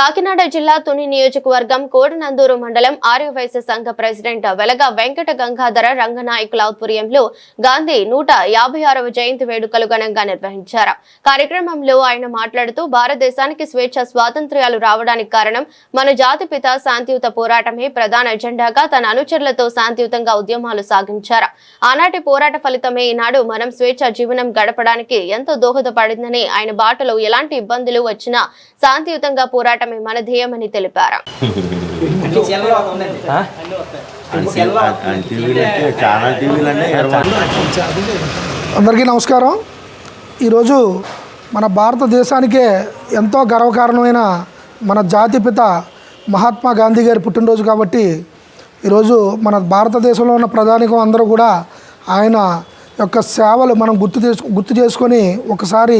కాకినాడ జిల్లా తుని నియోజకవర్గం కోడనందూరు మండలం ఆర్యవైశ్య సంఘ ప్రెసిడెంట్ వెలగ వెంకట గంగాధర రంగనాయకుల ఆధ్వర్యంలో గాంధీ నూట యాభై ఆరవ జయంతి వేడుకలు ఘనంగా నిర్వహించారు. కార్యక్రమంలో ఆయన మాట్లాడుతూ భారతదేశానికి స్వేచ్ఛ స్వాతంత్ర్యాలు రావడానికి కారణం మన జాతిపిత శాంతియుత పోరాటమే ప్రధాన ఎజెండాగా తన అనుచరులతో శాంతియుతంగా ఉద్యమాలు సాగించారు. ఆనాటి పోరాట ఫలితమే ఈనాడు మనం స్వేచ్ఛ జీవనం గడపడానికి ఎంతో దోహదపడిందని ఆయన బాటలో ఎలాంటి ఇబ్బందులు వచ్చినా శాంతియుతంగా పోరాటం పోరాటమే మన ధ్యేయమని తెలిపారు. అందరికీ నమస్కారం. ఈరోజు మన భారతదేశానికే ఎంతో గర్వకారణమైన మన జాతిపిత మహాత్మా గాంధీ గారి పుట్టినరోజు కాబట్టి ఈరోజు మన భారతదేశంలో ఉన్న ప్రధానికం అందరూ కూడా ఆయన యొక్క సేవలు మనం గుర్తు చేసు గుర్తు చేసుకొని ఒకసారి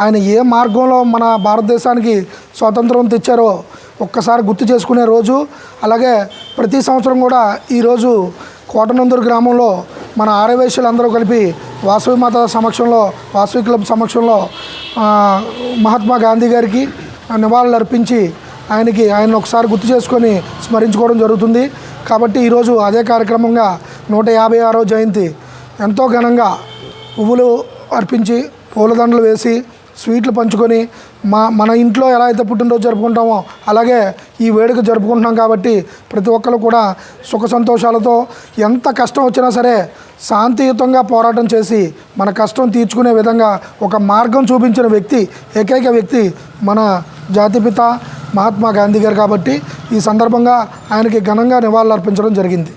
ఆయన ఏ మార్గంలో మన భారతదేశానికి స్వాతంత్రం తెచ్చారో ఒక్కసారి గుర్తు చేసుకునే రోజు అలాగే ప్రతి సంవత్సరం కూడా ఈరోజు కోటనందూరు గ్రామంలో మన ఆరవేశ్యులందరూ కలిపి వాసవి మాత సమక్షంలో వాసవి క్లబ్ సమక్షంలో మహాత్మా గాంధీ గారికి నివాళులు అర్పించి ఆయనకి ఆయన ఒకసారి గుర్తు చేసుకొని స్మరించుకోవడం జరుగుతుంది. కాబట్టి ఈరోజు అదే కార్యక్రమంగా నూట యాభై ఆరో జయంతి ఎంతో ఘనంగా పువ్వులు అర్పించి పూలదండలు వేసి స్వీట్లు పంచుకొని మా మన ఇంట్లో ఎలా అయితే పుట్టినరోజు జరుపుకుంటామో అలాగే ఈ వేడుక జరుపుకుంటున్నాం కాబట్టి ప్రతి ఒక్కరు కూడా సుఖ సంతోషాలతో ఎంత కష్టం వచ్చినా సరే శాంతియుతంగా పోరాటం చేసి మన కష్టం తీర్చుకునే విధంగా ఒక మార్గం చూపించిన వ్యక్తి ఏకైక వ్యక్తి మన జాతిపిత మహాత్మా గాంధీ గారు కాబట్టి ఈ సందర్భంగా ఆయనకి ఘనంగా నివాళులు అర్పించడం జరిగింది.